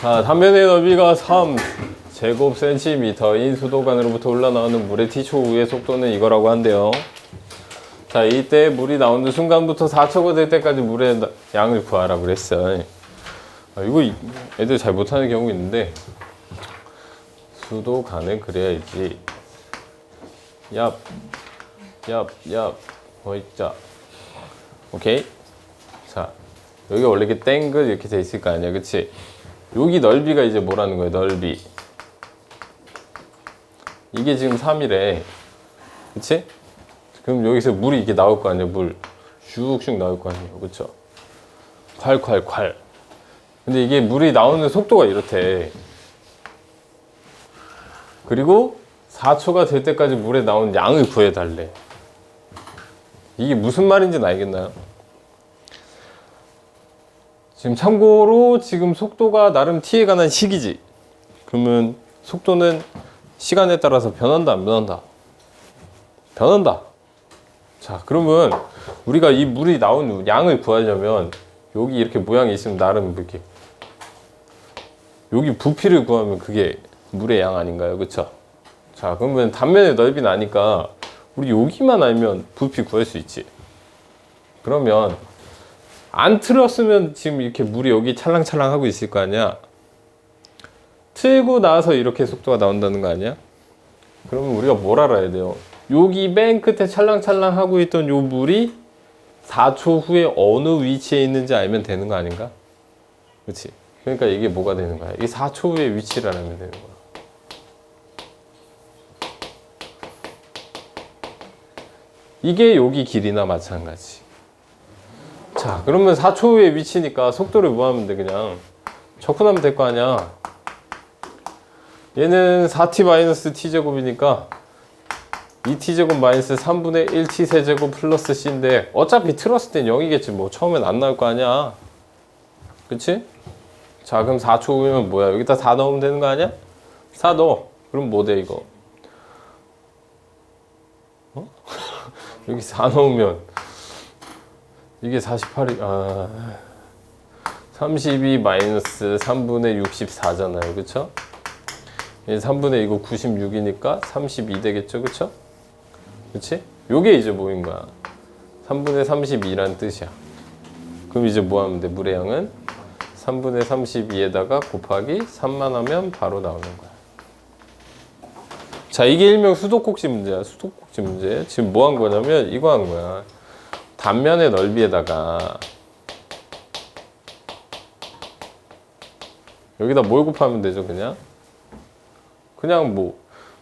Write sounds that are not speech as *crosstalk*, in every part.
자, 단면의 넓이가 3 제곱 센티미터인 수도관으로부터 흘러나오는 물의 T초우의 속도는 이거라고 한대요. 자, 이때 물이 나오는 순간부터 4초가 될 때까지 물의 나- 양을 구하라 그랬어. 아, 이거 이- 애들 잘 못하는 경우 있는데 수도관을 그려야지. 얍, 얍, 얍, 어있자. 오케이. 자, 여기 원래 이렇게 땡글 이렇게 돼 있을 거 아니야, 그치? 여기 넓이가 이제 뭐라는 거야, 넓이. 이게 지금 3이래. 그치? 그럼 여기서 물이 이렇게 나올 거 아니야, 물. 슉슉 나올 거 아니에요, 그쵸? 콸콸콸. 근데 이게 물이 나오는 속도가 이렇대. 그리고 4초가 될 때까지 물에 나온 양을 구해달래. 이게 무슨 말인지는 알겠나요? 지금 참고로 지금 속도가 나름 t에 관한 식이지. 그러면 속도는 시간에 따라서 변한다 안 변한다? 변한다. 자 그러면 우리가 이 물이 나온 양을 구하려면 여기 이렇게 모양이 있으면 나름 이렇게 여기 부피를 구하면 그게 물의 양 아닌가요? 그쵸? 자 그러면 단면의 넓이는 아니까 우리 여기만 알면 부피 구할 수 있지. 그러면 안 틀었으면 지금 이렇게 물이 여기 찰랑찰랑 하고 있을 거 아니야? 틀고 나서 이렇게 속도가 나온다는 거 아니야? 그러면 우리가 뭘 알아야 돼요? 여기 맨 끝에 찰랑찰랑 하고 있던 요 물이 4초 후에 어느 위치에 있는지 알면 되는 거 아닌가? 그렇지? 그러니까 이게 뭐가 되는 거야? 이 4초 후의 위치를 알면 되는 거야. 이게 여기 길이나 마찬가지. 자, 그러면 4초 후에 위치니까 속도를 뭐 하면 돼, 그냥. 적분하면 될 거 아니야. 얘는 4t 마이너스 t제곱이니까 2t제곱 마이너스 3분의 1t 세제곱 플러스 c인데 어차피 틀었을 땐 0이겠지 뭐 처음엔 안 나올 거 아니야 그치? 자 그럼 4초 후면 뭐야 여기다 4 넣으면 되는 거 아니야? 4 넣어 그럼 뭐 돼 이거 어? *laughs* 여기 4 넣으면 이게 48이 아 32 마이너스 3분의 64잖아요. 그쵸? 3분의 이거 96이니까 32 되겠죠? 그쵸? 그치? 요게 이제 뭐인 거야? 3분의 32란 뜻이야. 그럼 이제 뭐 하면 돼? 물의 양은 3분의 32에다가 곱하기 3만 하면 바로 나오는 거야. 자 이게 일명 수도꼭지 문제야. 수도꼭지 문제. 지금 뭐 한 거냐면 이거 한 거야 단면의 넓이에다가 여기다 뭘 곱하면 되죠 그냥 그냥 뭐,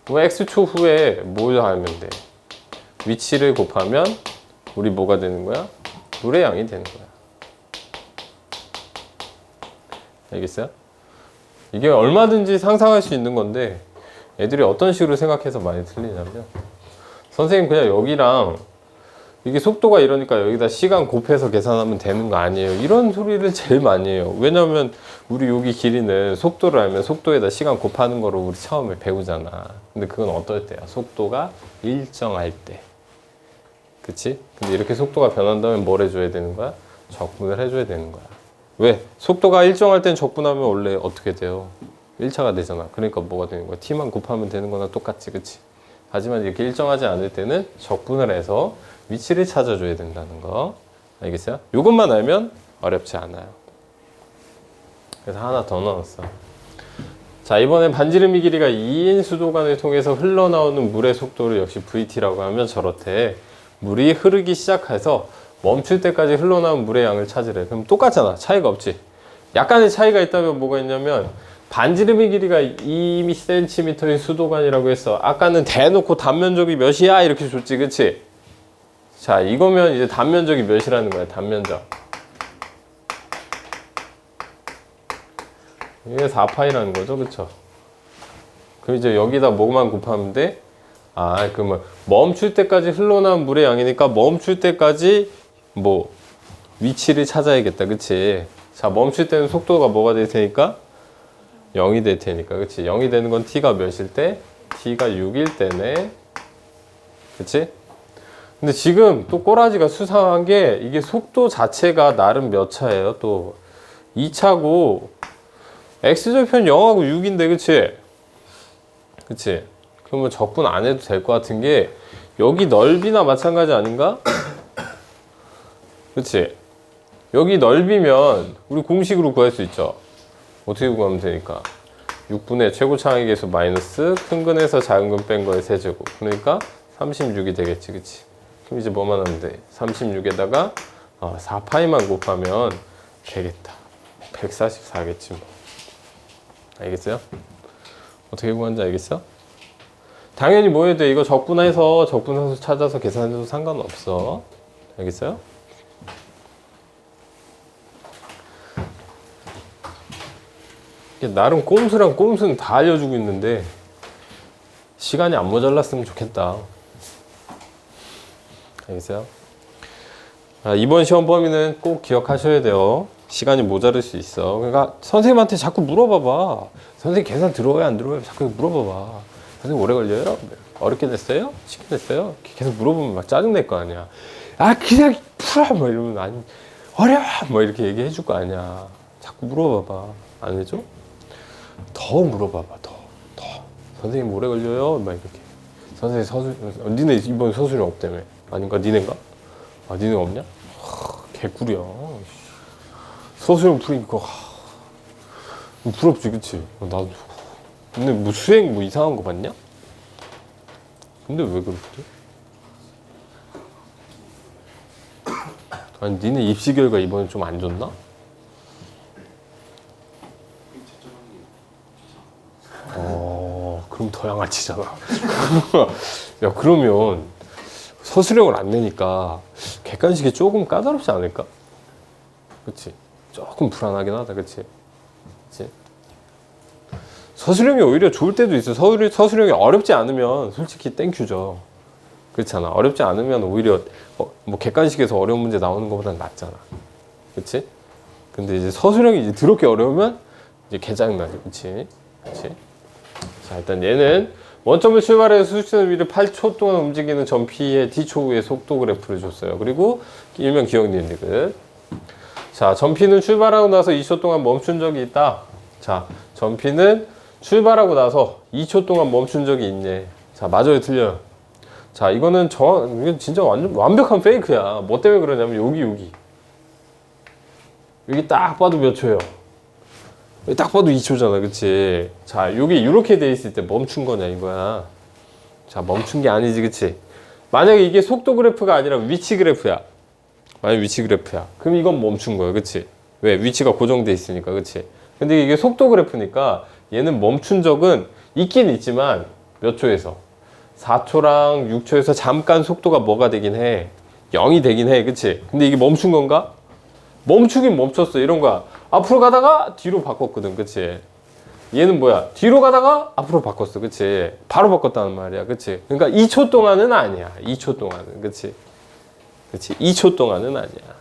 뭐 x초 후에 뭘 하면 돼? 위치를 곱하면 우리 뭐가 되는 거야? 물의 양이 되는 거야. 알겠어요? 이게 얼마든지 상상할 수 있는 건데 애들이 어떤 식으로 생각해서 많이 틀리냐면 선생님 그냥 여기랑 이게 속도가 이러니까 여기다 시간 곱해서 계산하면 되는 거 아니에요. 이런 소리를 제일 많이 해요. 왜냐면 우리 여기 길이는 속도를 알면 속도에다 시간 곱하는 거로 우리 처음에 배우잖아. 근데 그건 어떨 때야? 속도가 일정할 때. 그치? 근데 이렇게 속도가 변한다면 뭘 해줘야 되는 거야? 적분을 해줘야 되는 거야. 왜? 속도가 일정할 땐 적분하면 원래 어떻게 돼요? 1차가 되잖아. 그러니까 뭐가 되는 거야? t만 곱하면 되는 거나 똑같지, 그치? 하지만 이렇게 일정하지 않을 때는 적분을 해서 위치를 찾아줘야 된다는 거. 알겠어요? 이것만 알면 어렵지 않아요. 그래서 하나 더 넣었어. 자, 이번엔 반지름이 길이가 2인 수도관을 통해서 흘러나오는 물의 속도를 역시 VT라고 하면 저렇대. 물이 흐르기 시작해서 멈출 때까지 흘러나온 물의 양을 찾으래. 그럼 똑같잖아. 차이가 없지. 약간의 차이가 있다면 뭐가 있냐면 반지름의 길이가 2cm인 수도관이라고 했어. 아까는 대놓고 단면적이 몇이야? 이렇게 줬지. 그치? 자, 이거면 이제 단면적이 몇이라는 거야. 단면적. 이게 4파이라는 거죠. 그쵸? 그럼 이제 여기다 뭐만 곱하면 돼? 아, 그러면 멈출 때까지 흘러나온 물의 양이니까 멈출 때까지 뭐 위치를 찾아야겠다. 그치? 자, 멈출 때는 속도가 뭐가 될 테니까? 0이 될 테니까. 그치? 0이 되는 건 t가 몇일 때? t가 6일 때네. 그치? 근데 지금 또 꼬라지가 수상한 게 이게 속도 자체가 나름 몇 차예요? 또 2차고 x절편 0하고 6인데 그치? 그치? 그러면 적분 안 해도 될 것 같은 게 여기 넓이나 마찬가지 아닌가? *coughs* 그치? 여기 넓이면 우리 공식으로 구할 수 있죠. 어떻게 구하면 되니까? 6분의 최고차항의 개수 마이너스 큰 근에서 작은 근 뺀 거의 세제곱. 그러니까 36이 되겠지, 그치? 그럼 이제 뭐만 하면 돼? 36에다가 어, 4파이만 곱하면 되겠다. 144겠지 뭐. 알겠어요? 어떻게 구하는지 알겠어? 당연히 뭐 해야 돼? 이거 적분해서 적분해서 찾아서 계산해도 상관없어. 알겠어요? 나름 꼼수랑 꼼수는 다 알려주고 있는데 시간이 안 모자랐으면 좋겠다. 알겠어요? 아, 이번 시험 범위는 꼭 기억하셔야 돼요. 시간이 모자랄 수 있어. 그러니까 선생님한테 자꾸 물어봐봐. 선생님 계산 들어와요, 안 들어와요? 자꾸 물어봐봐. 선생님 오래 걸려요? 어렵게 냈어요? 쉽게 냈어요? 계속 물어보면 막 짜증낼 거 아니야. 아, 그냥 풀어! 뭐 이러면 아니, 어려워! 뭐 이렇게 얘기해 줄 거 아니야. 자꾸 물어봐봐. 안 해줘? 더 물어봐봐, 더. 더. 선생님 오래 걸려요? 막 이렇게. 선생님 서술, 어, 니네 이번 서술이 없다며. 아닌가? 니네가? 아, 니네 없냐? 하, 개꿀이야. 서술형 풀이니까. 하, 부럽지, 그치? 어, 나도. 근데 뭐 수행 뭐 이상한 거 봤냐? 근데 왜 그렇대? 아니, 니네 입시 결과 이번에 좀 안 좋나? 어, 그럼 더 양아치잖아. *laughs* 야, 그러면 서술형을 안 내니까 객관식이 조금 까다롭지 않을까? 그치? 조금 불안하긴 하다, 그치? 그치? 서술형이 오히려 좋을 때도 있어. 서술, 서술형이 어렵지 않으면 솔직히 땡큐죠. 그렇잖아. 어렵지 않으면 오히려 어, 뭐 객관식에서 어려운 문제 나오는 것보다 낫잖아. 그치? 근데 이제 서술형이 이제 더럽게 어려우면 이제 개짜증나지. 그치? 그치? 자, 일단 얘는 원점을 출발해서 수직선 위를 8초 동안 움직이는 전피의 D초후의 속도 그래프를 줬어요. 그리고 일명 기억 니은디귿. 자, 전피는 출발하고 나서 2초 동안 멈춘 적이 있다. 자, 전피는 출발하고 나서 2초 동안 멈춘 적이 있네. 자, 맞아요, 틀려요. 자, 이거는 정, 이건 진짜 완전 완벽한 페이크야. 뭐 때문에 그러냐면 여기 여기. 여기 딱 봐도 몇 초예요. 딱 봐도 2초잖아, 그치? 자, 여기 이렇게 돼 있을 때 멈춘 거냐 이거야. 자, 멈춘 게 아니지, 그치? 만약에 이게 속도 그래프가 아니라 위치 그래프야. 만약 위치 그래프야. 그럼 이건 멈춘 거야, 그치? 왜? 위치가 고정돼 있으니까, 그치? 근데 이게 속도 그래프니까 얘는 멈춘 적은 있긴 있지만 몇 초에서? 4초랑 6초에서 잠깐 속도가 뭐가 되긴 해. 0이 되긴 해, 그치? 근데 이게 멈춘 건가? 멈추긴 멈췄어, 이런 거야. 앞으로 가다가 뒤로 바꿨거든, 그치? 얘는 뭐야? 뒤로 가다가 앞으로 바꿨어, 그치? 바로 바꿨다는 말이야, 그치? 그러니까 2초 동안은 아니야, 2초 동안은, 그치? 그치? 2초 동안은 아니야.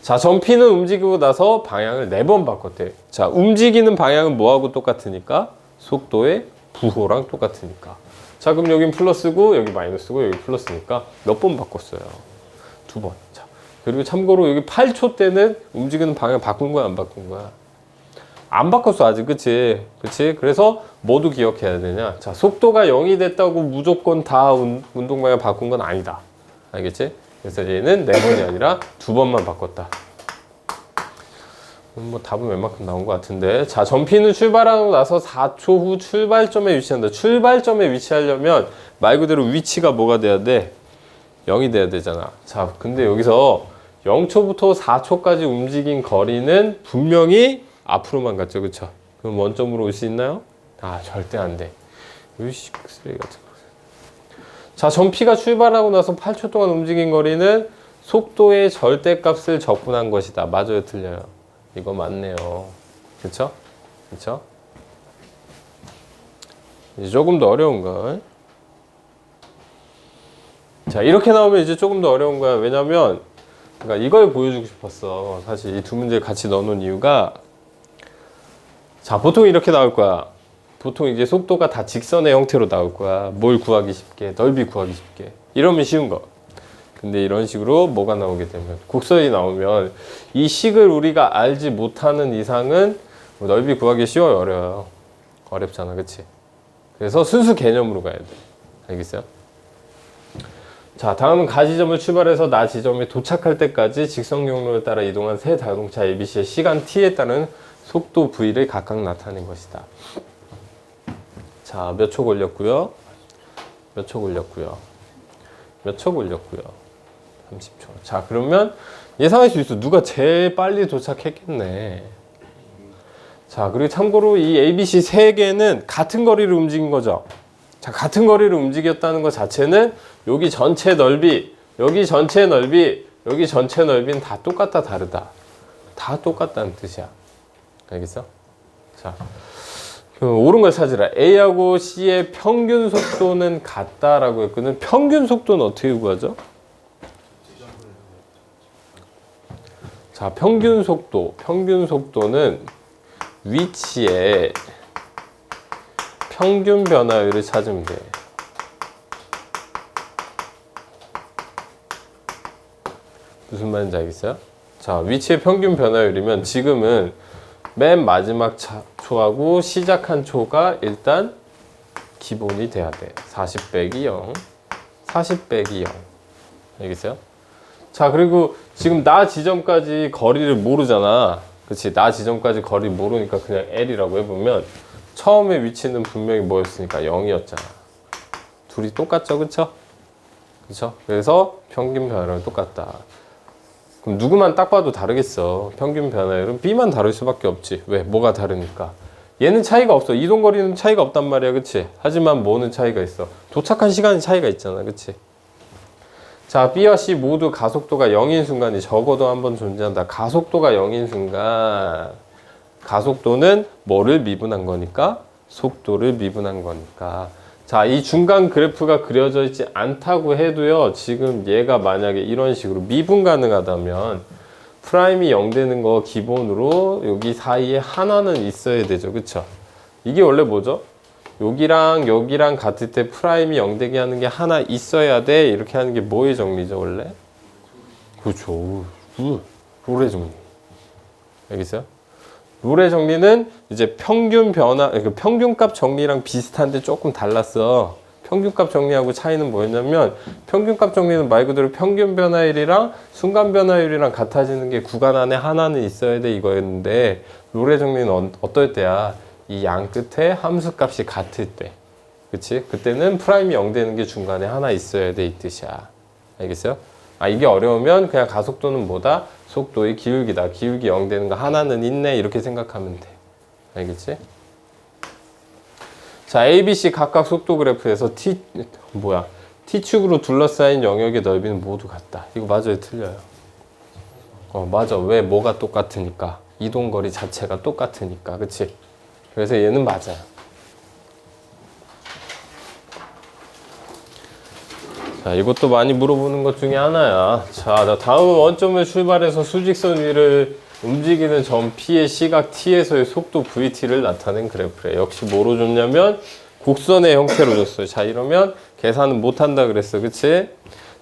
자, 전피는 움직이고 나서 방향을 네번 바꿨대. 자, 움직이는 방향은 뭐하고 똑같으니까? 속도의 부호랑 똑같으니까. 자, 그럼 여긴 플러스고, 여기 마이너스고, 여기 플러스니까 몇 번 바꿨어요? 두 번. 자, 그리고 참고로 여기 8초 때는 움직이는 방향 바꾼 거야, 안 바꾼 거야? 안 바꿨어, 아직. 그치? 그치? 그래서 뭐도 기억해야 되냐? 자, 속도가 0이 됐다고 무조건 다 운, 운동 방향 바꾼 건 아니다. 알겠지? 그래서 얘는 네 번이 아니라 두 번만 바꿨다. 음, 뭐 답은 웬만큼 나온 것 같은데 자 전피는 출발하고 나서 4초 후 출발점에 위치한다 출발점에 위치하려면 말 그대로 위치가 뭐가 돼야 돼 0이 돼야 되잖아 자 근데 여기서 0초부터 4초까지 움직인 거리는 분명히 앞으로만 갔죠 그쵸 그럼 원점으로 올 수 있나요 아 절대 안돼 쓰레기 같은 거 자, 전피가 출발하고 나서 8초 동안 움직인 거리는 속도의 절대값을 적분한 것이다. 맞아요, 틀려요? 이거 맞네요. 그쵸? 그쵸? 이제 조금 더 어려운 걸. 자, 이렇게 나오면 이제 조금 더 어려운 거야. 왜냐면, 그러니까 이걸 보여주고 싶었어. 사실 이 두 문제를 같이 넣어놓은 이유가, 자, 보통 이렇게 나올 거야. 보통 이제 속도가 다 직선의 형태로 나올 거야. 뭘 구하기 쉽게, 넓이 구하기 쉽게. 이러면 쉬운 거. 근데 이런 식으로 뭐가 나오게 되면, 곡선이 나오면 이 식을 우리가 알지 못하는 이상은 뭐 넓이 구하기 쉬워요, 어려워요? 어렵잖아, 그치? 그래서 순수 개념으로 가야 돼. 알겠어요? 자, 다음은 가 지점을 출발해서 나 지점에 도착할 때까지 직선 경로를 따라 이동한 세 자동차 ABC의 시간 t에 따른 속도 v를 각각 나타낸 것이다. 자, 몇 초 걸렸고요? 몇 초 걸렸고요? 몇 초 걸렸고요? 30초. 자, 그러면 예상할 수 있어. 누가 제일 빨리 도착했겠네. 자, 그리고 참고로 이 ABC 세 개는 같은 거리를 움직인 거죠. 자, 같은 거리를 움직였다는 것 자체는 여기 전체 넓이, 여기 전체 넓이, 여기 전체 넓이는 다 똑같다 다르다. 다 똑같다는 뜻이야. 알겠어? 자, 그 옳은 걸 찾으라. A하고 C의 평균 속도는 같다라고 했거든. 평균 속도는 어떻게 구하죠? 자, 평균 속도. 평균 속도는 위치에 평균 변화율을 찾으면 돼. 무슨 말인지 알겠어요? 자, 위치의 평균 변화율이면 지금은 맨 마지막 차, 초하고 시작한 초가 일단 기본이 돼야 돼. 40 빼기 0, 40 빼기 0. 알겠어요? 자, 그리고 지금 나 지점까지 거리를 모르잖아. 그치? 나 지점까지 거리 모르니까 그냥 L이라고 해보면 처음에 위치는 분명히 뭐였으니까 0이었잖아. 둘이 똑같죠, 그쵸? 그쵸? 그래서 평균 변화율은 똑같다. 그럼 누구만 딱 봐도 다르겠어. 평균 변화율은 B만 다를 수밖에 없지. 왜? 뭐가 다르니까. 얘는 차이가 없어. 이동 거리는 차이가 없단 말이야, 그치? 하지만 뭐는 차이가 있어. 도착한 시간이 차이가 있잖아, 그치? 자, B와 C 모두 가속도가 0인 순간이 적어도 한 번 존재한다. 가속도가 0인 순간 가속도는 뭐를 미분한 거니까? 속도를 미분한 거니까. 자, 이 중간 그래프가 그려져 있지 않다고 해도요. 지금 얘가 만약에 이런 식으로 미분 가능하다면 프라임이 0 되는 거 기본으로 여기 사이에 하나는 있어야 되죠. 그쵸? 이게 원래 뭐죠? 여기랑 여기랑 같을 때 프라임이 0 되게 하는 게 하나 있어야 돼. 이렇게 하는 게 뭐의 정리죠, 원래? 그렇죠. 우, 롤의 정리. 알겠어요? 롤의 정리는 이제 평균 변화, 그러니까 평균값 정리랑 비슷한데 조금 달랐어. 평균값 정리하고 차이는 뭐였냐면 평균값 정리는 말 그대로 평균 변화율이랑 순간 변화율이랑 같아지는 게 구간 안에 하나는 있어야 돼 이거였는데 롤의 정리는 어, 어떨 때야? 이 양 끝에 함수 값이 같을 때. 그치? 그때는 프라임이 0 되는 게 중간에 하나 있어야 돼 이 뜻이야. 알겠어요? 아 이게 어려우면 그냥 가속도는 뭐다? 속도의 기울기다. 기울기 0 되는 거 하나는 있네. 이렇게 생각하면 돼. 알겠지? 자, A, B, C 각각 속도 그래프에서 T 뭐야? T축으로 둘러싸인 영역의 넓이는 모두 같다. 이거 맞아요, 틀려요? 어, 맞아. 왜 뭐가 똑같으니까? 이동 거리 자체가 똑같으니까. 그치 그래서 얘는 맞아요. 자, 이것도 많이 물어보는 것 중에 하나야. 자, 자, 다음은 원점을 출발해서 수직선 위를 움직이는 점 P의 시각 T에서의 속도 VT를 나타낸 그래프래. 역시 뭐로 줬냐면 곡선의 형태로 줬어요. 자, 이러면 계산은 못 한다 그랬어. 그치?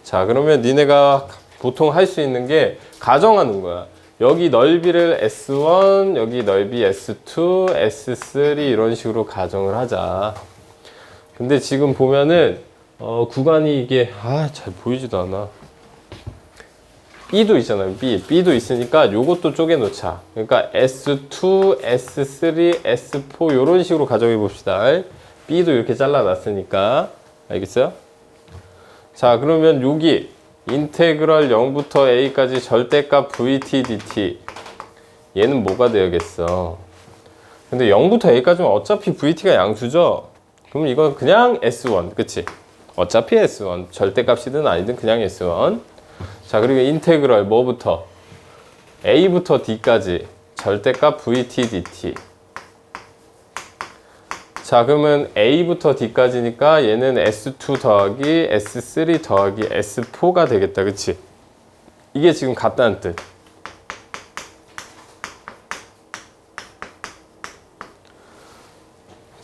자, 그러면 니네가 보통 할 수 있는 게 가정하는 거야. 여기 넓이를 S1, 여기 넓이 S2, S3 이런 식으로 가정을 하자. 근데 지금 보면은 어, 구간이 이게 아 잘 보이지도 않아. B도 있잖아요. B. B도 있으니까 요것도 쪼개 놓자. 그러니까 S2, S3, S4 요런 식으로 가정해 봅시다. B도 이렇게 잘라 놨으니까 알겠어요? 자, 그러면 여기 인테그럴 0부터 a까지 절대값 vt dt 얘는 뭐가 되어야겠어? 근데 0부터 a까지는 어차피 vt가 양수죠? 그럼 이건 그냥 s1 그치? 어차피 s1 절대값이든 아니든 그냥 s1 자 그리고 인테그럴 뭐부터? a부터 d까지 절대값 vt dt 자 그러면 a부터 d까지니까 얘는 s2 더하기 s3 더하기 s4가 되겠다 그치? 이게 지금 같다는 뜻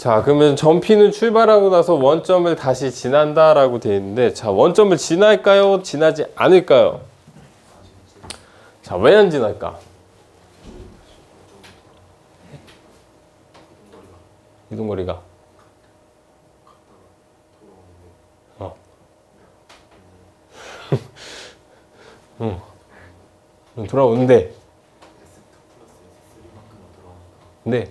자, 그러면 점피는 출발하고 나서 원점을 다시 지난다 라고 되어 있는데, 자, 원점을 지날까요? 지나지 않을까요? 자, 왜 안 지날까? 이동거리가 어. *laughs* 응. 응, 돌아오는데 네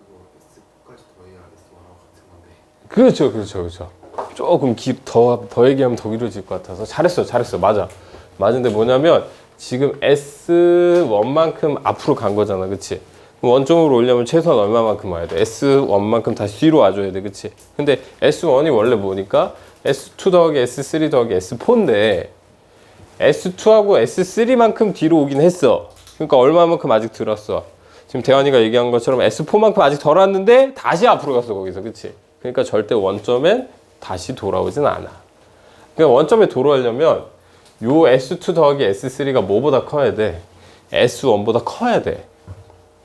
그거 S4까지 더해야 S1하고 같은 건데 그렇죠 그렇죠 그렇죠. 조금 기, 더, 더 얘기하면 더 길어질 것 같아서 잘했어 잘했어 맞아. 맞은데 뭐냐면 지금 S1만큼 앞으로 간 거잖아 그치? 원점으로 오려면 최소한 얼마만큼 와야 돼? S1만큼 다시 뒤로 와줘야 돼 그치? 근데 S1이 원래 뭐니까? S2 더하기 S3 더하기 S4인데 S2하고 S3만큼 뒤로 오긴 했어. 그러니까 얼마만큼 아직 들었어? 지금 대환이가 얘기한 것처럼 S4만큼 아직 덜 왔는데 다시 앞으로 갔어 거기서 그치 그러니까 절대 원점엔 다시 돌아오진 않아 그러니까 원점에 돌아오려면 요 S2 더하기 S3가 뭐보다 커야 돼? S1보다 커야 돼.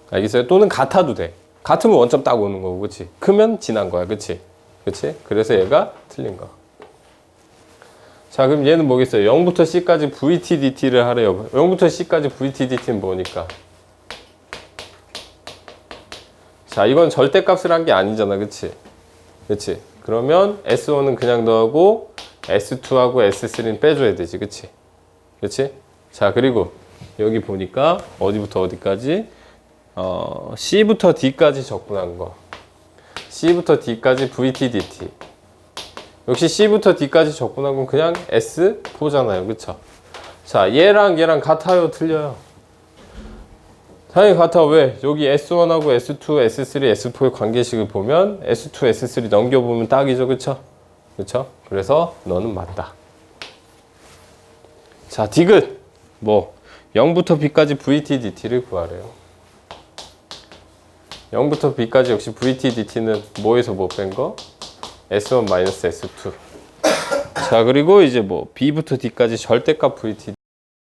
알겠어요? 또는 같아도 돼. 같으면 원점 딱 오는 거고, 그치? 크면 지난 거야, 그치? 그치? 그래서 얘가 틀린 거. 자, 그럼 얘는 뭐겠어요? 0부터 C까지 VT, DT를 하래요. 0부터 C까지 VT, DT는 뭐니까? 자, 이건 절대값을 한 게 아니잖아, 그치? 그치? 그러면 S1은 그냥 넣고 S2하고 S3는 빼줘야 되지, 그치? 그치? 자, 그리고 여기 보니까 어디부터 어디까지? 어, C부터 D까지 적분한 거. C부터 D까지 VT, DT. 역시 C부터 D까지 적분한 건 그냥 S4잖아요, 그쵸? 자, 얘랑 얘랑 같아요, 틀려요? 당연히 같아. 왜? 여기 S1하고 S2, S3, S4의 관계식을 보면 S2, S3 넘겨보면 딱이죠. 그쵸? 그쵸? 그래서 너는 맞다. 자, 디귿. 뭐 0부터 B까지 VT, DT를 구하래요. 0부터 B까지 역시 VT, DT는 뭐에서 뭐 뺀 거? S1 마이너스 S2. 자, 그리고 이제 뭐 B부터 D까지 절대값 VT,